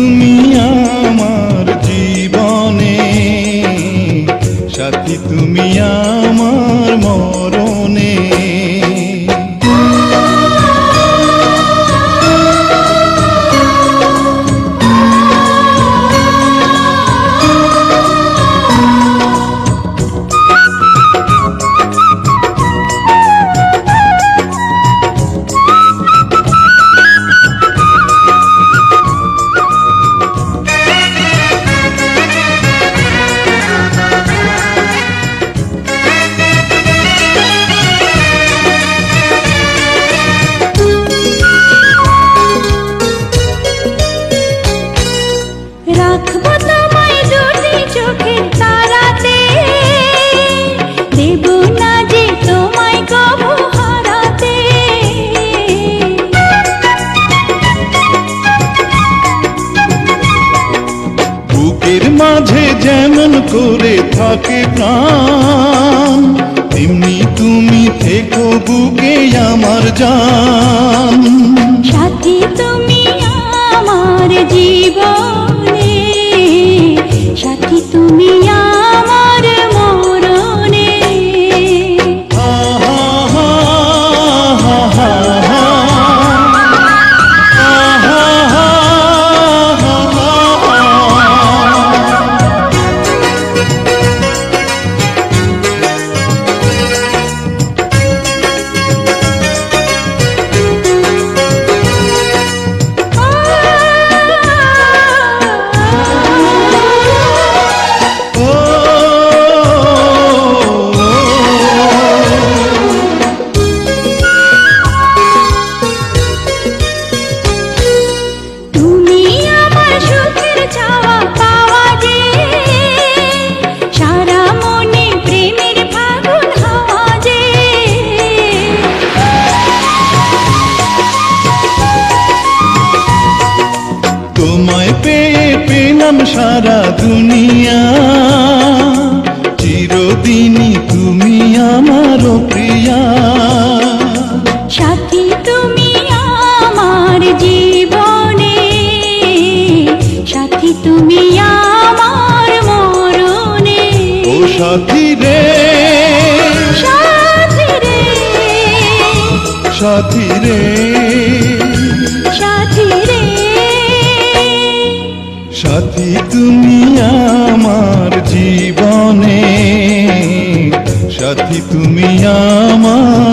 তুমি মাঝে যেমন করে থাকে প্রাণ, তেমনি তুমি থেকো বুকে আমার জান। সাথী তুমি আমার জীবনে। পেলাম সারা দুনিয়া। চিরদিনই তুমি আমার প্রিয়া। সাথী তুমি আমার জীবনে। সাথী তুমি আমার মরণে। ও সাথী রে। সাথী রে। সাথী রে। তুমি আমার